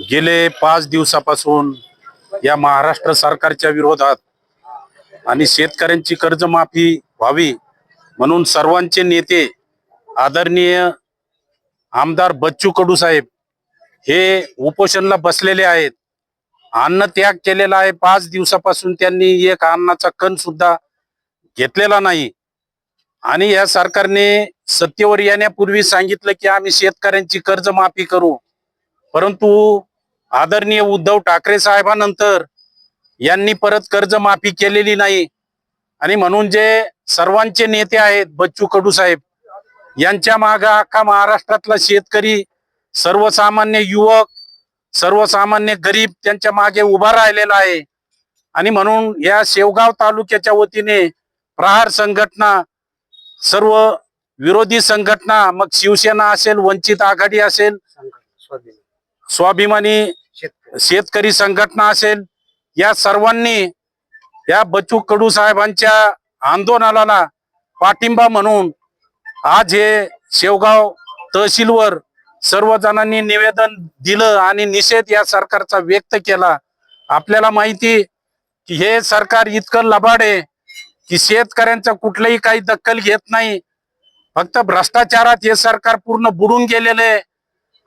गेले पाच दिवसापासून या महाराष्ट्र सरकारच्या विरोधात आणि शेतकऱ्यांची कर्जमाफी व्हावी म्हणून सर्वांचे नेते आदरणीय आमदार बच्चू कडू साहेब हे उपोषणला बसलेले आहेत. अन्न त्याग केलेला आहे. पाच दिवसापासून त्यांनी एक अन्नाचा कण सुद्धा घेतलेला नाही. आणि या सरकारने सत्तेवर येण्यापूर्वी सांगितलं की आम्ही शेतकऱ्यांची कर्जमाफी करू. परंतु आदरणीय उद्धव ठाकरे साहेबांनंतर यांनी परत कर्जमाफी केलेली नाही. आणि म्हणून जे सर्वांचे नेते आहेत बच्चू कडू साहेब यांच्या मागे अख्खा महाराष्ट्रातला शेतकरी सर्वसामान्य युवक सर्वसामान्य गरीब त्यांच्या मागे उभा राहिलेला आहे. आणि म्हणून या शेवगाव तालुक्याच्या वतीने प्रहार संघटना सर्व विरोधी संघटना मग शिवसेना असेल वंचित आघाडी असेल स्वाभिमानी शेतकरी संघटना असेल या सर्वांनी या बच्चू कडू साहेबांच्या आंदोलनाला पाठिंबा म्हणून आज हे शेवगाव तहसीलवर सर्व जणांनी निवेदन दिलं आणि निषेध या सरकारचा व्यक्त केला. आपल्याला माहिती की हे सरकार इतकं लबाड आहे. की शेतकऱ्यांचं कुठलंही काही दखल घेत नाही. फक्त भ्रष्टाचारात हे सरकार पूर्ण बुडून गेलेलं आहे.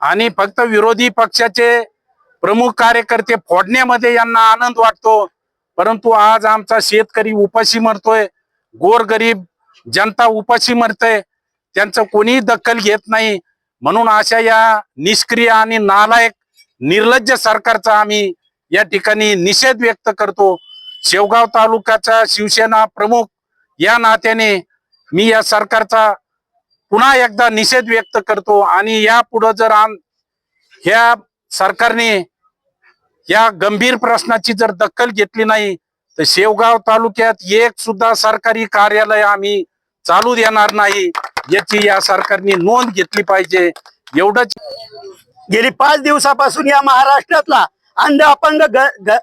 आणि फक्त विरोधी पक्षाचे प्रमुख कार्यकर्ते फोडण्यामध्ये यांना आनंद वाटतो. परंतु आज आमचा शेतकरी उपाशी मरतोय. गोरगरीब जनता उपाशी मरते त्यांचं कोणीही दखल घेत नाही. म्हणून अशा या निष्क्रिय आणि नालायक निर्लज्ज सरकारचा आम्ही या ठिकाणी निषेध व्यक्त करतो. शेवगाव तालुक्याचा शिवसेना प्रमुख या नात्याने मी या सरकारचा पुन्हा एकदा निषेध व्यक्त करतो आणि या पुढं जर आम ह्या सरकारने या गंभीर प्रश्नाची जर दखल घेतली नाही तर शेवगाव तालुक्यात एक सुद्धा सरकारी कार्यालय आम्ही चालू देणार नाही याची या सरकारने नोंद घेतली पाहिजे. एवढंच गेली पाच दिवसापासून या महाराष्ट्रातला अंध अपंग ग-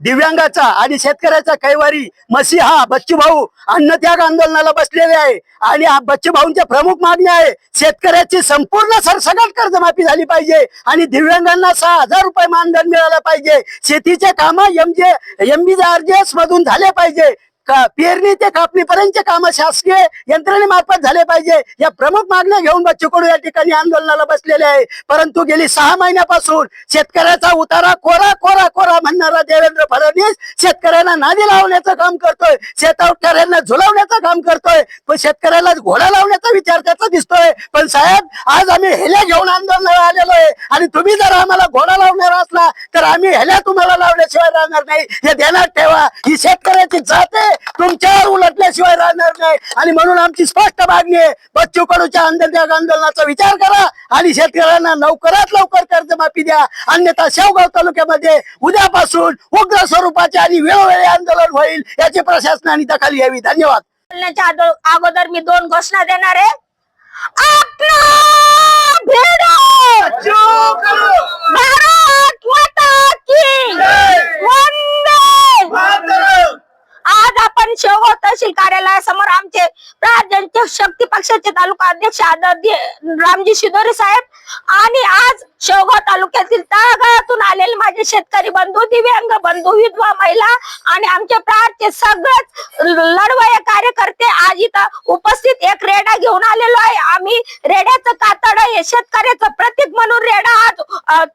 दिव्यांगाचा आणि शेतकऱ्याचा कैवारी मसीहा बच्चूभाऊ अन्नत्याग आंदोलनाला बसलेले आहे. आणि बच्चूभाऊंच्या प्रमुख मागणी आहे शेतकऱ्याची संपूर्ण सरसकट कर्जमाफी झाली पाहिजे आणि दिव्यांगांना सहा हजार रुपये मानधन मिळालं पाहिजे. शेतीचे काम M J M B R J S मधून झाले पाहिजे. का पेरणी ते कापणीपर्यंतचे काम शासकीय यंत्रणेमार्फत झाले पाहिजे. या प्रमुख मागण्या घेऊन बच्चू कडू या ठिकाणी आंदोलनाला बसलेले आहे. परंतु गेली सहा महिन्यापासून शेतकऱ्याचा उतारा कोरा कोरा कोरा म्हणणारा देवेंद्र फडणवीस शेतकऱ्यांना नादी लावण्याचं काम करतोय शेतकऱ्यांना झुलवण्याचं काम करतोय पण शेतकऱ्याला घोडा लावण्याचा विचार त्याचा दिसतोय. पण साहेब आज आम्ही हेल्या घेऊन आंदोलनाला आलेलो आहे आणि तुम्ही जर आम्हाला घोडा लावणार असला तर आम्ही हेल्या तुम्हाला लावल्याशिवाय राहणार नाही. हे देणार ठेवा. ही शेतकऱ्याची जात आहे. तुमच्यावर उलटल्याशिवाय राहणार नाही. आणि म्हणून आमची स्पष्ट मागणी आहे बच्चू कडूच्या आंदोलन आंदोलनाचा विचार करा आणि शेतकऱ्यांना लवकरात लवकर कर्जमाफी द्या. अन्यथा शेवगाव तालुक्यामध्ये उद्यापासून उग्र स्वरूपाचे आणि वेळोवेळी आंदोलन होईल याची प्रशासनाने दखल घ्यावी. धन्यवाद. बोलण्याच्या अगोदर मी दोन घोषणा देणार आहे. आज आपण शेवगाव तहसील कार्यालयासमोर आमचे प्राजनचे शक्ती पक्षाचे तालुका अध्यक्ष आदरणीय रामजी शिदोरे साहेब आणि आज शेवगाव तालुक्यातील तळागाळातून आलेले माझे शेतकरी बंधू दिव्यांग बंधू विधवा महिला आणि आमचे प्रारचे सगळेच लढवय कार्यकर्ते आज इथं उपस्थित एक रेडा घेऊन आलेलो आहे. आम्ही रेड्याचं कातड हे शेतकऱ्याचं प्रतीक म्हणून रेडा आज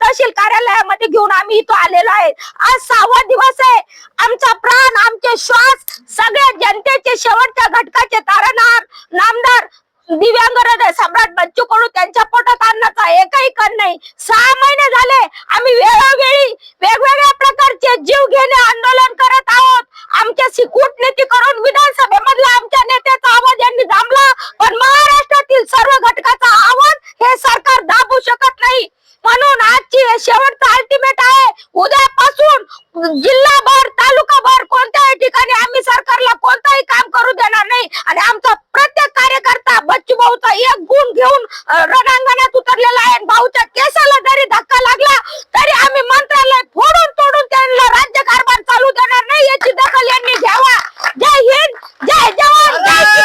तहसील कार्यालयामध्ये घेऊन आम्ही इथं आलेलो आहे. आज सहावा दिवस आहे. आमचा प्राण आमचे श्वास सगळ्या जनतेचे शेवटच्या घटकाचे तारणहार नामदार दिव्यांग हृदय सम्राट बच्चू कडू त्यांच्या पोटात आणण्याचा एकही कण नाही. सहा महिने झाले आम्ही वेळोवेळी वेगवेगळ्या प्रकारचे जीव घेणे आंदोलन करत आहोत. आमच्या सिकूट कूटनीती करून विधानसभेमधला आमच्या नेत्याचा आवाज यांनी दामला पण महाराष्ट्रातील सर्व घटकाचा आवाज हे सरकार दाबू शकत नाही. म्हणून आजची शेवट Ronaldo.